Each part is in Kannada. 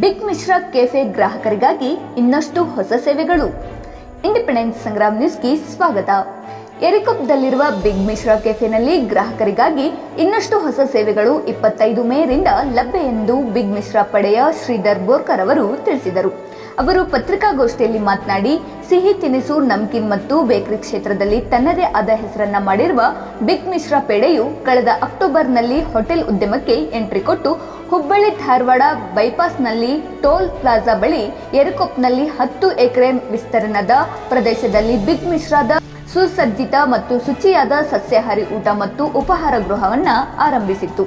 ಬಿಗ್ ಮಿಶ್ರಾ ಕೆಫೆ ಗ್ರಾಹಕರಿಗಾಗಿ ಇನ್ನಷ್ಟು ಹೊಸ ಸೇವೆಗಳು. ಇಂಡಿಪೆಂಡೆನ್ಸ್ ಸಂಗ್ರಾಮ್ ನ್ಯೂಸ್ಗೆ ಸ್ವಾಗತ. ಎರಿಕೊಪ್ದಲ್ಲಿರುವ ಬಿಗ್ ಮಿಶ್ರಾ ಕೆಫೆನಲ್ಲಿ ಗ್ರಾಹಕರಿಗಾಗಿ ಇನ್ನಷ್ಟು ಹೊಸ ಸೇವೆಗಳು ಇಪ್ಪತ್ತೈದು ಮೇರಿಂದ ಲಭ್ಯ ಎಂದು ಬಿಗ್ ಮಿಶ್ರಾ ಪಡೆಯ ಶ್ರೀಧರ್ ಬೋರ್ಕರ್ ಅವರು ತಿಳಿಸಿದರು. ಅವರು ಪತ್ರಿಕಾಗೋಷ್ಠಿಯಲ್ಲಿ ಮಾತನಾಡಿ ಸಿಹಿ ತಿನಿಸು, ನಮ್ಕಿನ್ ಮತ್ತು ಬೇಕರಿ ಕ್ಷೇತ್ರದಲ್ಲಿ ತನ್ನದೇ ಆದ ಹೆಸರನ್ನ ಮಾಡಿರುವ ಬಿಗ್ ಮಿಶ್ರಾ ಪೇಡೆಯು ಕಳೆದ ಅಕ್ಟೋಬರ್ನಲ್ಲಿ ಹೋಟೆಲ್ ಉದ್ಯಮಕ್ಕೆ ಎಂಟ್ರಿ ಕೊಟ್ಟು ಹುಬ್ಬಳ್ಳಿ, ಧಾರವಾಡ ಬೈಪಾಸ್ನಲ್ಲಿ ಟೋಲ್ ಪ್ಲಾಜಾ ಬಳಿ ಎರಕೊಪ್ನಲ್ಲಿ ಹತ್ತು ಎಕರೆ ವಿಸ್ತರಣದ ಪ್ರದೇಶದಲ್ಲಿ ಬಿಗ್ ಮಿಶ್ರಾದ ಸುಸಜ್ಜಿತ ಮತ್ತು ಶುಚಿಯಾದ ಸಸ್ಯಾಹಾರಿ ಊಟ ಮತ್ತು ಉಪಹಾರ ಗೃಹವನ್ನು ಆರಂಭಿಸಿತ್ತು.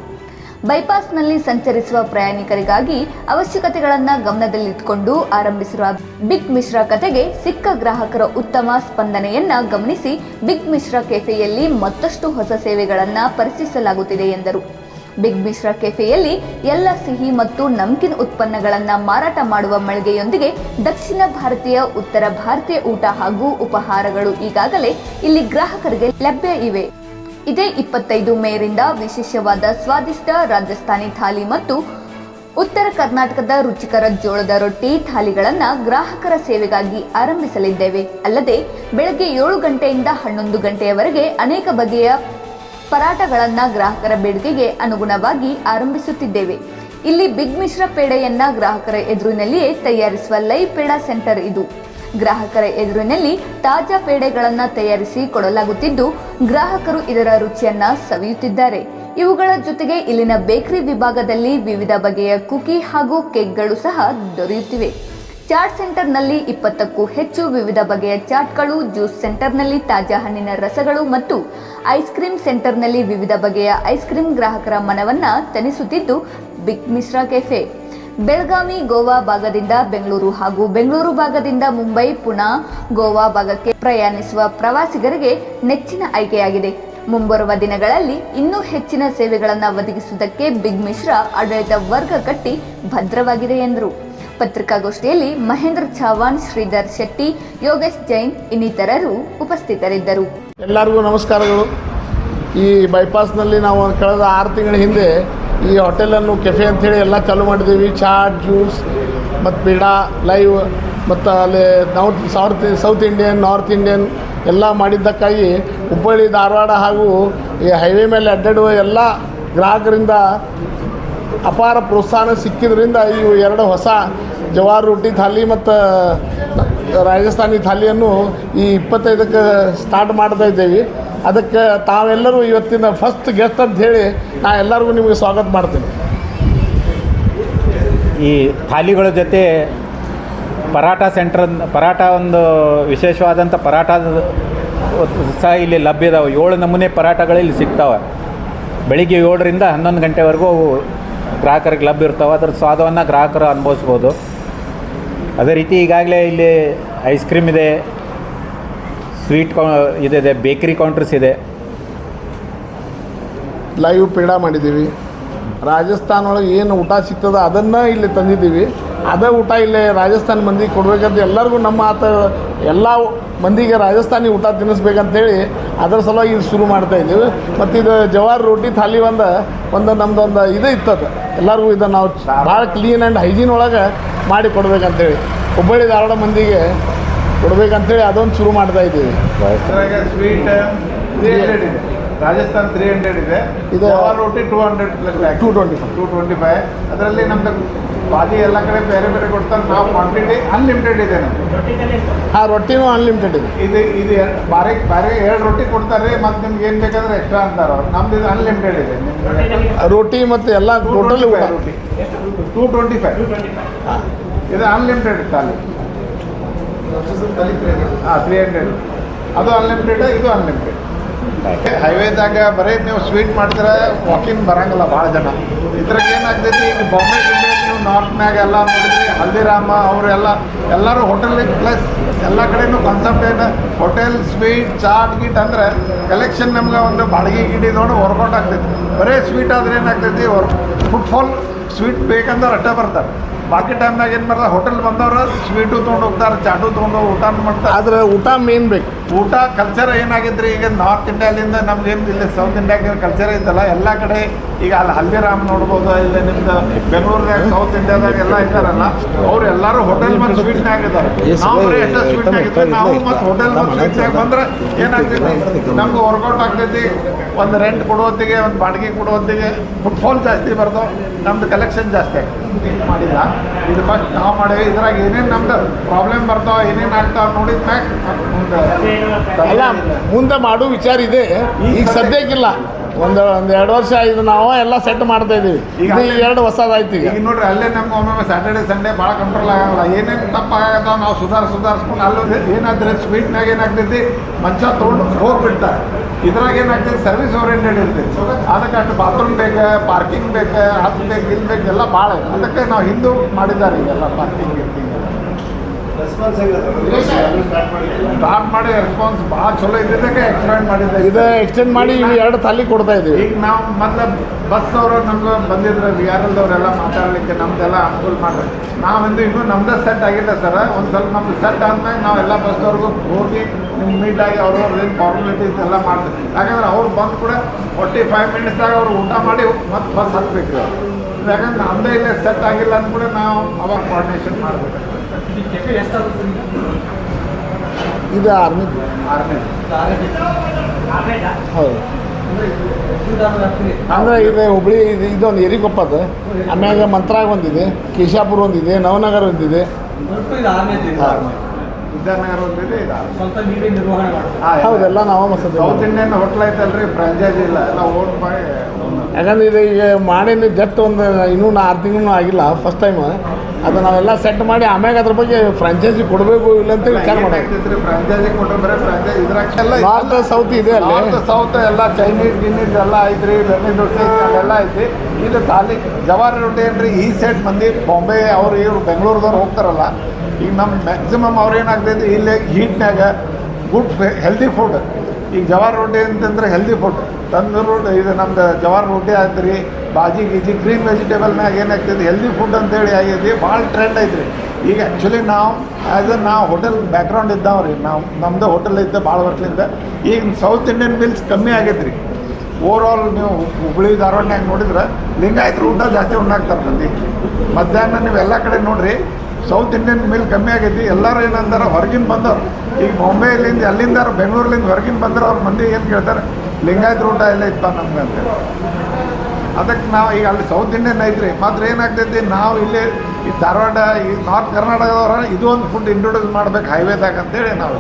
ಬೈಪಾಸ್ನಲ್ಲಿ ಸಂಚರಿಸುವ ಪ್ರಯಾಣಿಕರಿಗಾಗಿ ಅವಶ್ಯಕತೆಗಳನ್ನು ಗಮನದಲ್ಲಿಟ್ಟುಕೊಂಡು ಆರಂಭಿಸಿರುವ ಬಿಗ್ ಮಿಶ್ರಾ ಕತೆಗೆ ಸಿಕ್ಕ ಗ್ರಾಹಕರ ಉತ್ತಮ ಸ್ಪಂದನೆಯನ್ನ ಗಮನಿಸಿ ಬಿಗ್ ಮಿಶ್ರಾ ಕೆಫೆಯಲ್ಲಿ ಮತ್ತಷ್ಟು ಹೊಸ ಸೇವೆಗಳನ್ನು ಪರಿಚಯಿಸಲಾಗುತ್ತಿದೆ ಎಂದರು. ಬಿಗ್ ಮಿಶ್ರಾ ಕೆಫೆಯಲ್ಲಿ ಎಲ್ಲ ಸಿಹಿ ಮತ್ತು ನಮ್ಕಿನ್ ಉತ್ಪನ್ನಗಳನ್ನು ಮಾರಾಟ ಮಾಡುವ ಮಳಿಗೆಯೊಂದಿಗೆ ದಕ್ಷಿಣ ಭಾರತೀಯ, ಉತ್ತರ ಭಾರತೀಯ ಊಟ ಹಾಗೂ ಉಪಹಾರಗಳು ಈಗಾಗಲೇ ಇಲ್ಲಿ ಗ್ರಾಹಕರಿಗೆ ಲಭ್ಯ ಇವೆ. ಇದೇ ಇಪ್ಪತ್ತೈದು ಮೇರಿಂದ ವಿಶೇಷವಾದ ಸ್ವಾದಿಷ್ಟ ರಾಜಸ್ಥಾನಿ ಥಾಲಿ ಮತ್ತು ಉತ್ತರ ಕರ್ನಾಟಕದ ರುಚಿಕರ ಜೋಳದ ರೊಟ್ಟಿ ಥಾಲಿಗಳನ್ನು ಗ್ರಾಹಕರ ಸೇವೆಗಾಗಿ ಆರಂಭಿಸಲಿದ್ದೇವೆ. ಅಲ್ಲದೆ ಬೆಳಗ್ಗೆ ಏಳು ಗಂಟೆಯಿಂದ ಹನ್ನೊಂದು ಗಂಟೆಯವರೆಗೆ ಅನೇಕ ಬಗೆಯ ಪರಾಟಗಳನ್ನ ಗ್ರಾಹಕರ ಬೇಡಿಕೆಗೆ ಅನುಗುಣವಾಗಿ ಆರಂಭಿಸುತ್ತಿದ್ದೇವೆ. ಇಲ್ಲಿ ಬಿಗ್ ಮಿಶ್ರ ಪೇಡೆಯನ್ನ ಗ್ರಾಹಕರ ಎದುರಿನಲ್ಲಿಯೇ ತಯಾರಿಸುವ ಲೈವ್ ಪೇಡಾ ಸೆಂಟರ್ ಇದು. ಗ್ರಾಹಕರ ಎದುರಿನಲ್ಲಿ ತಾಜಾ ಪೇಡೆಗಳನ್ನು ತಯಾರಿಸಿ ಕೊಡಲಾಗುತ್ತಿದ್ದು, ಗ್ರಾಹಕರು ಇದರ ರುಚಿಯನ್ನ ಸವಿಯುತ್ತಿದ್ದಾರೆ. ಇವುಗಳ ಜೊತೆಗೆ ಇಲ್ಲಿನ ಬೇಕರಿ ವಿಭಾಗದಲ್ಲಿ ವಿವಿಧ ಬಗೆಯ ಕುಕಿ ಹಾಗೂ ಕೇಕ್ಗಳು ಸಹ ದೊರೆಯುತ್ತಿವೆ. ಚಾಟ್ ಸೆಂಟರ್ನಲ್ಲಿ ಇಪ್ಪತ್ತಕ್ಕೂ ಹೆಚ್ಚು ವಿವಿಧ ಬಗೆಯ ಚಾಟ್ಗಳು, ಜ್ಯೂಸ್ ಸೆಂಟರ್ನಲ್ಲಿ ತಾಜಾ ಹಣ್ಣಿನ ರಸಗಳು ಮತ್ತು ಐಸ್ ಕ್ರೀಮ್ ಸೆಂಟರ್ನಲ್ಲಿ ವಿವಿಧ ಬಗೆಯ ಐಸ್ ಕ್ರೀಮ್ ಗ್ರಾಹಕರ ಮನವನ್ನ ತನಿಸುತ್ತಿದ್ದು ಬಿಗ್ ಮಿಶ್ರಾ ಕೆಫೆ. ಬೆಳಗಾವಿ ಗೋವಾ ಭಾಗದಿಂದ ಬೆಂಗಳೂರು ಹಾಗೂ ಬೆಂಗಳೂರು ಭಾಗದಿಂದ ಮುಂಬೈ, ಪುಣಾ, ಗೋವಾ ಭಾಗಕ್ಕೆ ಪ್ರಯಾಣಿಸುವ ಪ್ರವಾಸಿಗರಿಗೆ ನೆಚ್ಚಿನ ಆಯ್ಕೆಯಾಗಿದೆ. ಮುಂಬರುವ ದಿನಗಳಲ್ಲಿ ಇನ್ನೂ ಹೆಚ್ಚಿನ ಸೇವೆಗಳನ್ನು ಒದಗಿಸುವುದಕ್ಕೆ ಬಿಗ್ ಮಿಶ್ರಾ ಆಡಳಿತ ವರ್ಗ ಕಟ್ಟಿ ಭದ್ರವಾಗಿದೆ ಎಂದರು. ಪತ್ರಿಕಾಗೋಷ್ಠಿಯಲ್ಲಿ ಮಹೇಂದ್ರ ಚವಾಣ್ ಶ್ರೀಧರ್ ಶೆಟ್ಟಿ, ಯೋಗೇಶ್ ಜೈನ್ ಇನ್ನಿತರರು ಉಪಸ್ಥಿತರಿದ್ದರು. ಎಲ್ಲರಿಗೂ ನಮಸ್ಕಾರಗಳು. ಈ ಬೈಪಾಸ್ನಲ್ಲಿ ನಾವು ಕಳೆದ ಆರು ತಿಂಗಳ ಹಿಂದೆ ಈ ಹೋಟೆಲನ್ನು ಕೆಫೆ ಅಂಥೇಳಿ ಎಲ್ಲ ಚಾಲೂ ಮಾಡಿದ್ದೀವಿ. ಚಾಟ್ ಜ್ಯೂಸ್, ಮತ್ತು ಪೀಡಾ ಲೈವ್, ಮತ್ತು ಅಲ್ಲಿ north south south Indian north Indian ಎಲ್ಲ ಮಾಡಿದ್ದಕ್ಕಾಗಿ ಹುಬ್ಬಳ್ಳಿ, ಧಾರವಾಡ ಹಾಗೂ ಈ ಹೈವೇ ಮೇಲೆ ಅಡ್ಡಾಡುವ ಎಲ್ಲ ಗ್ರಾಹಕರಿಂದ ಅಪಾರ ಪ್ರೋತ್ಸಾಹ ಸಿಕ್ಕಿದ್ರಿಂದ ಇವು ಎರಡು ಹೊಸ ಜವಾರ್ ರೊಟ್ಟಿ ಥಾಲಿ ಮತ್ತು ರಾಜಸ್ಥಾನಿ ಥಾಲಿಯನ್ನು ಈ ಇಪ್ಪತ್ತೈದಕ್ಕೆ ಸ್ಟಾರ್ಟ್ ಮಾಡ್ತಾ ಇದ್ದೇವೆ. ಅದಕ್ಕೆ ತಾವೆಲ್ಲರೂ ಇವತ್ತಿನ ಫಸ್ಟ್ ಗೆಸ್ಟ್ ಅಂತ ಹೇಳಿ ನಾ ಎಲ್ಲರಿಗೂ ನಿಮಗೆ ಸ್ವಾಗತ ಮಾಡ್ತೀನಿ. ಈ ಥಾಲಿಗಳ ಜೊತೆ ಪರಾಟ ಸೆಂಟ್ರ್ ಪರಾಟ ಒಂದು ವಿಶೇಷವಾದಂಥ ಪರಾಟ ಸಹ ಇಲ್ಲಿ ಲಭ್ಯ ಇದಾವೆ. ಏಳು ನಮೂನೆ ಪರಾಟಗಳು ಇಲ್ಲಿ ಸಿಗ್ತಾವೆ. ಬೆಳಿಗ್ಗೆ ಏಳರಿಂದ ಹನ್ನೊಂದು ಗಂಟೆವರೆಗೂ ಅವು ಗ್ರಾಹಕರಿಗೆ ಲಭ್ಯ ಇರ್ತಾವೆ. ಅದ್ರ ಸ್ವಾದವನ್ನು ಗ್ರಾಹಕರು ಅನುಭವಿಸ್ಬೋದು. ಅದೇ ರೀತಿ ಈಗಾಗಲೇ ಇಲ್ಲಿ ಐಸ್ ಕ್ರೀಮ್ ಇದೆ. ಸ್ವೀಟ್ ಇದೆ ಇದಿದೆ ಬೇಕರಿ ಕೌಂಟರ್ಸ್ ಇದೆ. ಲೈವ್ ಪೀಡಾ ಮಾಡಿದ್ದೀವಿ. ರಾಜಸ್ಥಾನ ಒಳಗೆ ಏನು ಊಟ ಸಿಗ್ತದೆ ಅದನ್ನು ಇಲ್ಲಿ ತಂದಿದ್ದೀವಿ. ಅದೇ ಊಟ ಇಲ್ಲೇ ರಾಜಸ್ಥಾನ ಮಂದಿಗೆ ಕೊಡಬೇಕಂತ ಎಲ್ಲರಿಗೂ ನಮ್ಮ ಆತ ಎಲ್ಲ ಮಂದಿಗೆ ರಾಜಸ್ಥಾನಿ ಊಟ ತಿನ್ನಿಸ್ಬೇಕಂತೇಳಿ ಅದರ ಸಲುವಾಗಿ ಇದು ಶುರು ಮಾಡ್ತಾ ಇದ್ದೀವಿ. ಮತ್ತು ಇದು ಜವಾರ್ ರೋಟಿ ಥಾಲಿ ಒಂದು ಒಂದು ನಮ್ದು ಒಂದು ಇದು ಇತ್ತದು ಎಲ್ಲರಿಗೂ ಇದನ್ನು ನಾವು ಭಾಳ ಕ್ಲೀನ್ ಆ್ಯಂಡ್ ಹೈಜೀನ್ ಒಳಗೆ ಮಾಡಿ ಕೊಡ್ಬೇಕಂತೇಳಿ. ಹುಬ್ಬಳ್ಳಿ ಧಾರವಾಡ ಮಂದಿಗೆ ಕೊಡ್ಬೇಕಂತೇಳಿ ಅದೊಂದು ಶುರು ಮಾಡ್ತಾ ಇದ್ದೀವಿ. ಸ್ವೀಟ್ ತ್ರೀ ಹಂಡ್ರೆಡ್ ಇದೆ. ರಾಜಸ್ಥಾನ್ ತ್ರೀ ಹಂಡ್ರೆಡ್ ಇದೆ. ಇದು- ರೋಟಿ two hundred plus 225. Two twenty five ಅದರಲ್ಲಿ ನಮ್ದು ಬಾಜಿ ಎಲ್ಲ ಕಡೆ ಬೇರೆ ಬೇರೆ ಕೊಡ್ತಾರೆ. ನಾವು ಕ್ವಾಂಟಿಟಿ ಅನ್ಲಿಮಿಟೆಡ್ ಇದೆ ನಮ್ಗೆ ಆ ರೊಟ್ಟಿನೂ ಅನ್ಲಿಮಿಟೆಡ್ ಇದೆ. ಇದು ಇದು ಬಾರಿ ಬಾರಿ ಎರಡು ರೊಟ್ಟಿ ಕೊಡ್ತಾರೆ. ಮತ್ತು ನಿಮ್ಗೆ ಏನು ಬೇಕಂದ್ರೆ ಎಕ್ಸ್ಟ್ರಾ ಅಂತಾರೆ ಅವ್ರು. ನಮ್ದು ಇದು ಅನ್ಲಿಮಿಟೆಡ್ ಇದೆ. ರೊಟ್ಟಿ ಮತ್ತು ಎಲ್ಲ ಟೋಟಲ್ ರೊಟ್ಟಿ. ರೋಟಿ ಟೂ ಟ್ವೆಂಟಿ ಫೈವ್ ಇದು ಅನ್ಲಿಮಿಟೆಡ್ ತಾಲಿ ಹಾಂ ತ್ರೀ ಅದು ಅನ್ಲಿಮಿಟೆಡ್ ಇದು ಅನ್ಲಿಮಿಟೆಡ್ ಹೈವೇದಾಗ ಬರೀ ನೀವು ಸ್ವೀಟ್ ಮಾಡಿದ್ರೆ ವಾಕಿಂಗ್ ಬರಂಗಿಲ್ಲ ಭಾಳ ಜನ. ಇದ್ರಾಗ ಏನಾಗ್ತೈತಿ ಈಗ ಬಾಂಬೆ ಜಿಲ್ಲೆ ನೀವು ನಾರ್ತ್ನಾಗ ಎಲ್ಲ ನೋಡಿದ್ರಿ, ಹಲ್ದಿರಾಮ ಅವರೆಲ್ಲ ಎಲ್ಲರೂ ಹೋಟೆಲ್ ಪ್ಲಸ್ ಎಲ್ಲ ಕಡೆನೂ ಕಾನ್ಸೆಪ್ಟ್ ಏನು ಹೋಟೆಲ್ ಸ್ವೀಟ್ ಚಾಟ್ ಗೀಟ್ ಅಂದ್ರೆ ಕಲೆಕ್ಷನ್ ನಮ್ಗೆ ಒಂದು ಬಾಡಿಗೆ ಗಿಡಿ ನೋಡಿ ವರ್ಕೌಟ್ ಆಗ್ತೈತಿ. ಬರೀ ಸ್ವೀಟ್ ಆದ್ರೆ ಏನಾಗ್ತೈತಿ ಫುಟ್ಫಾಲ್ ಸ್ವೀಟ್ ಬೇಕಂದ್ರೆ ಅಡ್ಡ ಬರ್ತಾರೆ. ಬಾಕಿ ಟೈಮ್ನಾಗ ಏನು ಮಾಡ್ತಾರೆ ಹೋಟೆಲ್ ಬಂದವ್ರು ಸ್ವೀಟು ತೊಗೊಂಡು ಹೋಗ್ತಾರೆ ಚಾಟು ತೊಗೊಂಡು ಊಟ ಮಾಡ್ತಾರೆ. ಆದ್ರೆ ಊಟ ಮೇನ್ ಬೇಕು. ಊಟ ಕಲ್ಚರ್ ಏನಾಗಿದ್ರಿ? ಈಗ ನಾರ್ತ್ ಇಂಡಿಯಾಲಿಂದ ನಮ್ಗೆ ಏನು ಇಲ್ಲಿ ಸೌತ್ ಇಂಡಿಯಾಗೆ ಕಲ್ಚರ್ ಐತಲ್ಲ ಎಲ್ಲ ಕಡೆ ಈಗ ಅಲ್ಲಿ ಹಲ್ದಿರಾಮ್ ನೋಡ್ಬೋದು ಇಲ್ಲಿ ನಿಮ್ದು ಬೆಂಗಳೂರದಾಗ ಸೌತ್ ಇಂಡಿಯಾದಾಗ ಎಲ್ಲ ಇದ್ದಾರಲ್ಲ ಅವ್ರು ಎಲ್ಲರೂ ಹೋಟೆಲ್ ಮತ್ತು ಸ್ವೀಟ್ನಾಗ ಇದ್ದಾರೆ. ನಾವು ಎಷ್ಟು ಎಷ್ಟೋ ಸ್ವೀಟ್ನಾಗ ಇದ್ವಿ. ನಾವು ಮತ್ತು ಹೋಟೆಲ್ ಮತ್ತು ಸ್ವೀಟ್ನಾಗ ಬಂದ್ರೆ ಏನಾಗ್ತೈತಿ ನಮ್ಗೆ ವರ್ಕೌಟ್ ಆಗ್ತೈತಿ ಒಂದು ರೆಂಟ್ ಕೊಡೋತ್ತಿಗೆ ಒಂದು ಬಾಡಿಗೆ ಕೊಡೋತ್ತಿಗೆ ಫುಟ್ಫಾಲ್ ಜಾಸ್ತಿ ಬರ್ತಾವೆ ನಮ್ದು ಕಲೆಕ್ಷನ್ ಜಾಸ್ತಿ ಆಗ್ತದೆ. ಮಾಡಿಲ್ಲ. ಇದು ಫಸ್ಟ್ ನಾವು ಮಾಡೇವಿ. ಇದ್ರಾಗ ಏನೇನು ನಮ್ದು ಪ್ರಾಬ್ಲಮ್ ಬರ್ತಾವ ಏನೇನು ಆಗ್ತಾವ ನೋಡಿದ ಮ್ಯಾಗ ಅಲ್ಲ ಮುಂದೆ ಮಾಡೋ ವಿಚಾರ ಇದೆ. ಈಗ ಸದ್ಯಕ್ಕಿಲ್ಲ. ಒಂದು ಒಂದು ಎರಡು ವರ್ಷ ಇದು ನಾವು ಎಲ್ಲ ಸೆಟ್ ಮಾಡ್ತಾ ಇದೀವಿ. ಈಗ ಇದು ಈಗ ಎರಡು ಹೊಸದಾಯ್ತು ಈಗ. ಈಗ ನೋಡ್ರಿ ಅಲ್ಲೇ ನಮ್ಗೆ ಒಮ್ಮೊಮ್ಮೆ ಸ್ಯಾಟರ್ಡೆ ಸಂಡೇ ಭಾಳ ಕಂಟ್ರೋಲ್ ಆಗಲ್ಲ. ಏನೇನು ತಪ್ಪಾಗತ್ತಾವ ನಾವು ಸುಧಾರ ಸುಧಾರಿಸ್ಕೊಂಡು ಅಲ್ಲೂ ಏನಾದ್ರೆ ಸ್ವೀಟ್ನಾಗ ಏನಾಗ್ತೈತಿ ಮಂಚ ತೊಗೊಂಡು ಹೋಗ್ಬಿಡ್ತಾರೆ ಇದ್ರಾಗ ಏನಾಗ್ತೈತಿ ಸರ್ವಿಸ್ ಓರಿಯೆಂಟೆಡ್ ಇರ್ತೈತಿ ಅದಕ್ಕೆ ಅಷ್ಟು ಬಾತ್ರೂಮ್ ಬೇಕು ಪಾರ್ಕಿಂಗ್ ಬೇಕು ಅದು ಬೇಕು ಇದು ಬೇಕು ಎಲ್ಲ ಭಾಳ ಅದಕ್ಕೆ ನಾವು ಹಿಂದೂ ಮಾಡಿದ್ದಾರೆ ಈಗೆಲ್ಲ ಪಾರ್ಕಿಂಗ್ ಗಿರ್ಕಿಂಗ್ ಸ್ಟಾರ್ಟ್ ಮಾಡಿ ರೆಸ್ಪಾನ್ಸ್ ಭಾಳ ಚಲೋ ಇದ್ದಿದ್ದಕ್ಕೆ ಎಕ್ಸ್ಟೆಂಡ್ ಮಾಡಿದ್ದೆ. ಇದು ಎಕ್ಸ್ಟೆಂಡ್ ಮಾಡಿ ಎರಡು ತಲೆ ಕೊಡ್ತಾ ಇದ್ದೀವಿ ಈಗ ನಾವು ಮೊದಲ ಬಸ್ ಅವರು ನಮ್ಗೆ ಬಂದಿದ್ರು ವಿ ಆರ್ ಎಲ್ದವರೆಲ್ಲ ಮಾತಾಡಲಿಕ್ಕೆ ನಮ್ದೆಲ್ಲ ಅನುಕೂಲ ಮಾಡ್ರಿ ನಾವಂದು ಇನ್ನೂ ನಮ್ದೇ ಸೆಟ್ ಆಗಿಲ್ಲ ಸರ್. ಒಂದು ಸ್ವಲ್ಪ ನಮ್ದು ಸೆಟ್ ಆದ್ಮೇಲೆ ನಾವೆಲ್ಲ ಎಲ್ಲ ಬಸ್ದವ್ರಿಗೂ ಹೋಗಿ ನಿಮ್ಗೆ ಮೀಟ್ ಆಗಿ ಅವ್ರವ್ರ ಏನು ಫಾರ್ಮಾಲಿಟೀಸ್ ಎಲ್ಲ ಮಾಡ್ತೀವಿ ಯಾಕಂದ್ರೆ ಅವ್ರು ಬಂದು ಕೂಡ ಫೋರ್ಟಿ ಫೈವ್ ಮಿನಿಟ್ಸ್ದಾಗ ಅವ್ರು ಊಟ ಮಾಡಿ ಮತ್ತೆ ಬಸ್ ಹತ್ಬೇಕು. ಯಾಕಂದ್ರೆ ನಮ್ಮದೇ ಇಲ್ಲೇ ಸೆಟ್ ಆಗಿಲ್ಲ ಅಂದ ಕೂಡ ನಾವು ಅವಾಗ ಕೋಆರ್ಡಿನೇಷನ್ ಮಾಡಬೇಕು. ಇದು ಆರ್ಮಿ ಆರ್ಮಿ ಹೌದು. ಅಂದ್ರೆ ಇದು ಹುಬ್ಳಿ ಇದು ಇದೊಂದು ಎರಿಕೊಪ್ಪದ ಆಮ್ಯಾಗ ಮಂತ್ರಾಗ ಒಂದಿದೆ ಕೇಶಾಪುರ ಒಂದಿದೆ ನವನಗರ ಒಂದಿದೆ. ವಿದ್ಯಾನಗರ. ಹೌದೆಲ್ಲ ನಾವು ಮಸದ ಸೌತ್ ಇಂಡಿಯನ್ ಹೋಟ್ಲ್ ಐತಲ್ರಿ ಫ್ರಾಂಚೈಸಿ ಇಲ್ಲ ಎಲ್ಲ ಓಟ್ ಮಾಡಿ ಯಾಕಂದ್ರೆ ಇದು ಈಗ ಮಾಡಿನ ಜಟ್ ಒಂದು ಇನ್ನೂ ಆರು ತಿಂಗಳು ಆಗಿಲ್ಲ ಫಸ್ಟ್ ಟೈಮ್ ಅದು ನಾವೆಲ್ಲ ಸೆಟ್ ಮಾಡಿ ಆಮ್ಯಾಗ ಅದ್ರ ಬಗ್ಗೆ ಫ್ರಾಂಚೈಸಿ ಕೊಡಬೇಕು ಇಲ್ಲ ಅಂತ ವಿಚಾರ ಮಾಡೋದು. ಫ್ರಾಂಚೈಸಿ ಕೊಟ್ಟರೆ ಬರೀ ಫ್ರಾಂಚೈಸಿ ಇದ್ರಾಗ ನಾರ್ತ್ ಸೌತ್ ಇದೆ ಅಲ್ಲಿ. ಸೌತ್ ಎಲ್ಲ ಚೈನೀಸ್ ಗಿನ್ನೀಸ್ ಎಲ್ಲ ಐತ್ರಿ ಬೆಣ್ಣೆ ದೋಸೆ ಎಲ್ಲ ಐತಿ ಇದು ಖಾಲಿ ಜವಾರಿ ರೊಟ್ಟಿ ಏನ್ರಿ? ಈ ಸೈಡ್ ಮಂದಿ ಬಾಂಬೆ ಅವ್ರು ಇವ್ರು ಬೆಂಗಳೂರದವ್ರು ಹೋಗ್ತಾರಲ್ಲ. ಈಗ ನಮ್ಮ ಮ್ಯಾಕ್ಸಿಮಮ್ ಅವ್ರು ಏನಾಗ್ತೈತಿ ಇಲ್ಲೇ ಹೀಟ್ನಾಗ ಗುಡ್ ಹೆಲ್ದಿ ಫುಡ್ ಈಗ ಜವಾರ್ ರೊಟ್ಟಿ ಅಂತಂದ್ರೆ ಹೆಲ್ದಿ ಫುಡ್ ತಂದೂರು ರೋಟಿ ಇದು ನಮ್ದು ಜವಾರ್ ರೊಟ್ಟಿ ಆಯ್ತು ರೀ ಬಾಜಿ, ಗೀಜಿ ಗ್ರೀನ್ ವೆಜಿಟೇಬಲ್ನಾಗ ಏನಾಗ್ತದೆ ಹೆಲ್ದಿ ಫುಡ್ ಅಂತೇಳಿ ಆಗೈತಿ ಭಾಳ ಟ್ರೆಂಡ್ ಐತ್ರಿ. ಈಗ ಆ್ಯಕ್ಚುಲಿ ನಾವು ಆ್ಯಸ್ ಅ ನಾವು ಹೋಟೆಲ್ ಬ್ಯಾಕ್ಗ್ರೌಂಡ್ ಇದ್ದಾವ್ರಿ. ನಾವು ನಮ್ಮದು ಹೋಟೆಲ್ ಇದ್ದ ಭಾಳ ವರ್ಷದಿಂದ. ಈಗ ಸೌತ್ ಇಂಡಿಯನ್ ಮೀಲ್ಸ್ ಕಮ್ಮಿ ಆಗೈತೆ ರೀ ಓವರ್ ನೀವು ಹುಬ್ಬಳ್ಳಿ ಧಾರವಾಡನ್ಯಾಗ ನೋಡಿದ್ರೆ ಲಿಂಗಾಯತರು ಊಟ ಜಾಸ್ತಿ ಉಣ್ಣಾಕ್ತಾರೆ ಮಂದಿ. ಮಧ್ಯಾಹ್ನ ನೀವು ಎಲ್ಲ ಕಡೆ ನೋಡ್ರಿ ಸೌತ್ ಇಂಡಿಯನ್ ಮಿಲ್ ಕಮ್ಮಿ ಆಗೈತಿ. ಎಲ್ಲರೂ ಏನಂದಾರ ಹೊರಗಿನ ಬಂದವ್ರು. ಈಗ ಮುಂಬೈಲಿಂದ ಅಲ್ಲಿಂದ ಬೆಂಗಳೂರಿಂದ ಹೊರಗಿನ ಬಂದ್ರೆ ಅವ್ರ ಮಂದಿ ಏನು ಕೇಳ್ತಾರೆ ಲಿಂಗಾಯತ್ ಊಟ ಎಲ್ಲ ಇತ್ತ ನಮ್ಗೆ ಅಂತ ಅದಕ್ಕೆ ನಾವು ಈಗ ಅಲ್ಲಿ ಸೌತ್ ಇಂಡಿಯನ್ ಐತ್ರಿ. ಮಾತ್ರ ಏನಾಗ್ತೈತಿ ನಾವು ಇಲ್ಲಿ ಈ ಧಾರವಾಡ ಈ ನಾರ್ತ್ ಕರ್ನಾಟಕದವ್ರ ಇದು ಒಂದು ಫುಡ್ ಇಂಟ್ರೊಡ್ಯೂಸ್ ಮಾಡ್ಬೇಕು ಹೈವೇದಾಗ ಅಂತೇಳಿ ನಾವು.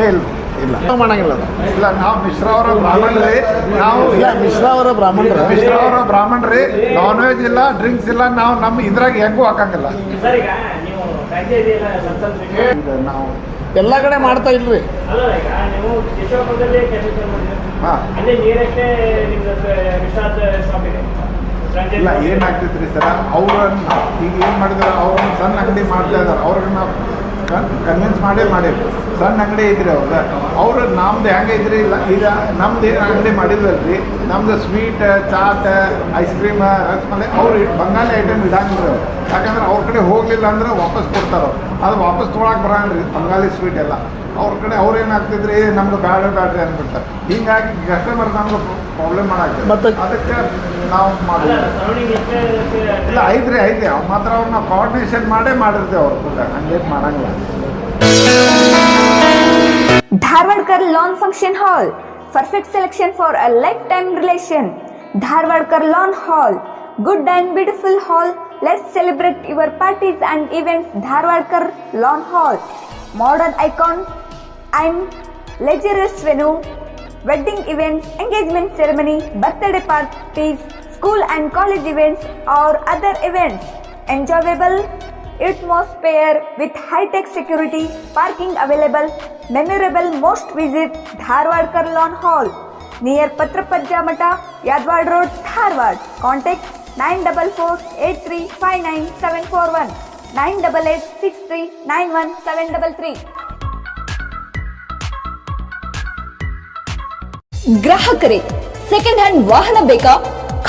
ಏ ಇಲ್ಲ. ಇಲ್ಲ. ಮಾಡಂಗಿಲ್ಲ ಅದು. ಇಲ್ಲ ನಾವು ಮಿಶ್ರ ಅವರ ಬ್ರಾಹ್ಮಣರೇ. ನಾವು ಇಲ್ಲ ಮಿಶ್ರಾ ಅವರ ಬ್ರಾಹ್ಮಣರ. ಮಿಶ್ರ ಅವರ ಬ್ರಾಹ್ಮಣರೇ. ನಾನ್ ವೆಜ್ ಇಲ್ಲ ಡ್ರಿಂಕ್ಸ್ ಇಲ್ಲ ನಾವು ನಮ್ಮ ಇದ್ರಾಗ ಹೆಂಗೂ ಹಾಕಂಗಿಲ್ಲ. ಸರ್ ಈಗ ನೀವು ಎಲ್ಲ ಕಡೆ ಮಾಡ್ತಾ ಇಲ್ರಿ. ಹಾ. ಇಲ್ಲ. ಏನಾಗ್ತೈತ್ರಿ ಸರ್? ಅವ್ರನ್ನ ಈಗ ಏನು ಮಾಡಿದಾರೆ? ಅವ್ರನ್ನ ಸಣ್ಣ ಅಂಗಡಿ ಮಾಡ್ತಾ ಇದಾರೆ. ಅವ್ರನ್ನ ನಾವು ಕನ್ವಿನ್ಸ್ ಮಾಡೇ ಮಾಡಿದ್ರು. ಸಣ್ಣ ಅಂಗಡಿ ಇದ್ರೆ ಅವ್ರ. ಅವರು ನಮ್ದು ಹೆಂಗೆ ಇದ್ರಿ ಇಲ್ಲ. ಈಗ ನಮ್ದು ಏನು ಅಂಗಡಿ ಮಾಡಿದ್ವಲ್ರಿ ನಮ್ದು sweet chaat ice cream rasmalai ಅವ್ರು ಬಂಗಾಳಿ ಐಟಮ್ ಇಡಂಗಿಲ್ಲ ಅವ್ರು. ಯಾಕಂದ್ರೆ ಅವ್ರ ಕಡೆ ಹೋಗಲಿಲ್ಲ ಅಂದ್ರೆ ವಾಪಸ್ ಕೊಡ್ತಾರೆ ಅವ್ರು. ಅದು ವಾಪಸ್ ತೊಗೊಳಕ್ಕೆ ಬರಂಗಿಲ್ಲ ಬಂಗಾಳಿ ಸ್ವೀಟ್ ಎಲ್ಲ. ಅವ್ರ ಕಡೆ ಅವ್ರು ಏನಾಗ್ತಿದ್ರಿ ನಮ್ಗೆ ಬ್ಯಾಡ ಬ್ಯಾಡ್ರಿ ಅಂದ್ಬಿಡ್ತಾರೆ. ಹಿಂಗಾಗಿ ಕಸ್ಟಮರ್ ನಮ್ಗೆ ಪ್ರಾಬ್ಲಮ್ ಮಾಡಾಕ್ತಾರೆ ಮತ್ತೆ- ಅದಕ್ಕೆ ನಾವು ಅಲ್ಲ ಮಾಡಿದ್ವಿ ಸರೌಂಡಿಂಗ್ ಎಷ್ಟೇ ಇಲ್ಲ ಐತ್ರಿ ಐತಿ ಅವ್ ಮಾತ್ರ ಅವ್ರನ್ನ ಕೋಆರ್ಡಿನೇಷನ್ ಮಾಡೇ ಮಾಡಿರ್ತೇವೆ ಅವ್ರು ಕೂಡ ಹಂಗೇನು ಮಾಡಂಗಿಲ್ಲ Dharwadkar Lawn Function Hall. Perfect selection for a lifetime relation. Dharwadkar Lawn Hall. Good and beautiful hall. Let's celebrate your parties and events. Dharwadkar Lawn Hall. Modern icon and luxurious venue. Wedding events, engagement ceremony, birthday parties, school and college events or other events. Enjoyable atmosphere with high-tech security, parking available, memorable most visit Dharwadkar Lawn Hall near Patrapajja Mata, Yadwad Road, Dharwad. Contact 944-8359-741, 988-6391-733. ಗ್ರಾಹಕರೇ ಸೆಕೆಂಡ್ ಹ್ಯಾಂಡ್ ವಾಹನ ಬೇಕಾ